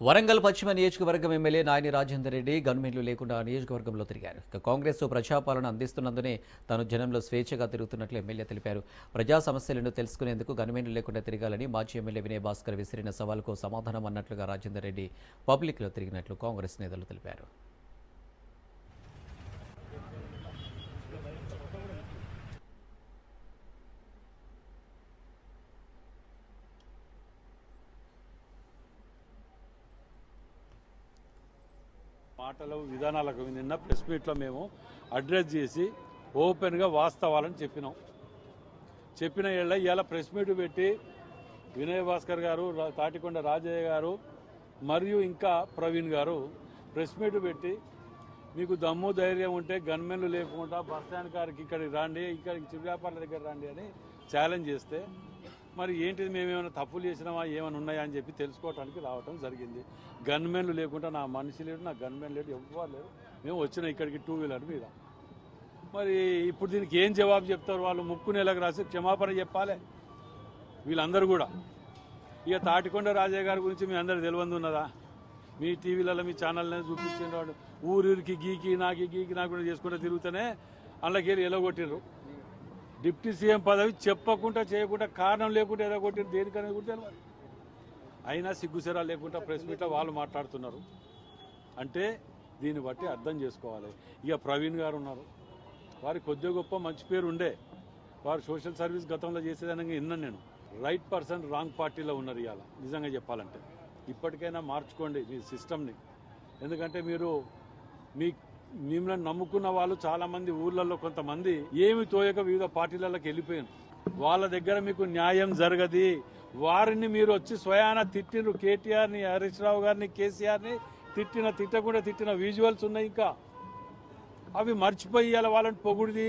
వరంగల్ పశ్చిమ నియోజకవర్గం ఎమ్మెల్యే నాయని రాజేందర్ రెడ్డి గవర్నమెంట్లు లేకుండా నియోజకవర్గంలో తిరిగారు. ఇక కాంగ్రెస్ ప్రజాపాలన అందిస్తున్నందునే తాను జనంలో స్వేచ్ఛగా తిరుగుతున్నట్లు ఎమ్మెల్యే తెలిపారు. ప్రజా సమస్యలను తెలుసుకునేందుకు గవర్నమెంట్లు లేకుండా తిరగాలని మాజీ ఎమ్మెల్యే వినయ్ భాస్కర్ విసిరిన సవాల్కు సమాధానం అన్నట్లుగా రాజేందర్ రెడ్డి పబ్లిక్లో తిరిగినట్లు కాంగ్రెస్ నేతలు తెలిపారు. మాటలు విధానాలకు నిన్న ప్రెస్ మీట్లో మేము అడ్రస్ చేసి ఓపెన్గా వాస్తవాలని చెప్పినాం. చెప్పిన ఏళ్ళ ఇవాళ ప్రెస్ మీట్ పెట్టి వినయ్ భాస్కర్ గారు తాటికొండ రాజయ్య గారు మరియు ఇంకా ప్రవీణ్ గారు ప్రెస్ మీట్ పెట్టి మీకు దమ్ము ధైర్యం ఉంటే గన్మెన్లు లేకుండా బస్ స్టాండ్ గారికి ఇక్కడికి రండి ఇక్కడికి చిరువ్యాపారుల దగ్గర రండి అని ఛాలెంజ్ చేస్తే మరి ఏంటిది మేమేమైనా తప్పులు చేసినామా ఏమైనా ఉన్నాయా అని చెప్పి తెలుసుకోవడానికి రావటం జరిగింది. గన్మెన్లు లేకుండా నా మనిషి లేడు నా గన్మెన్ లేడు ఎవ్వరు లేరు. మేము వచ్చిన ఇక్కడికి టూ వీలర్ మీద. మరి ఇప్పుడు దీనికి ఏం జవాబు చెప్తారు వాళ్ళు? ముక్కు నెలకు రాసి క్షమాపణ చెప్పాలి. వీళ్ళందరూ కూడా. ఇక తాటికొండ రాజయ్య గారి గురించి మీ అందరు తెలియంది ఉన్నదా? మీ టీవీలలో మీ ఛానల్లో చూపించేవాడు ఊరికి గీకి నాకి గీకి నాకు చేసుకుంటూ తిరుగుతూనే అందులోకి వెళ్ళి ఎలగొట్టిర్రు. డిప్యూటీ సీఎం పదవి చెప్పకుండా చేయకుండా కారణం లేకుండా ఏదో కొట్టిరు దేనికనేది కూడా తెలియదు అయినా సిగ్గుసెరా లేకుండా ప్రెస్ మీట్లో వాళ్ళు మాట్లాడుతున్నారు. అంటే దీన్ని బట్టి అర్థం చేసుకోవాలి. ఇక ప్రవీణ్ గారు ఉన్నారు. వారి కొద్దిగా గొప్ప మంచి పేరు ఉండే. వారు సోషల్ సర్వీస్ గతంలో చేసేదానికి విన్నాను నేను. రైట్ పర్సన్ రాంగ్ పార్టీలో ఉన్నారు ఇవాళ. నిజంగా చెప్పాలంటే. ఇప్పటికైనా మార్చుకోండి మీ సిస్టమ్ని. ఎందుకంటే మీరు మీ మిమ్మల్ని నమ్ముకున్న వాళ్ళు చాలా మంది ఊర్లలో కొంతమంది ఏమి తోయక వివిధ పార్టీలలోకి వెళ్ళిపోయారు. వాళ్ళ దగ్గర మీకు న్యాయం జరగది. వారిని మీరు వచ్చి స్వయాన తిట్టిన కేటీఆర్ని హరీష్ రావు గారిని కేసీఆర్ని తిట్టిన తిట్టకుండా తిట్టిన విజువల్స్ ఉన్నాయి ఇంకా. అవి మర్చిపోయి వాళ్ళని పొగుడిది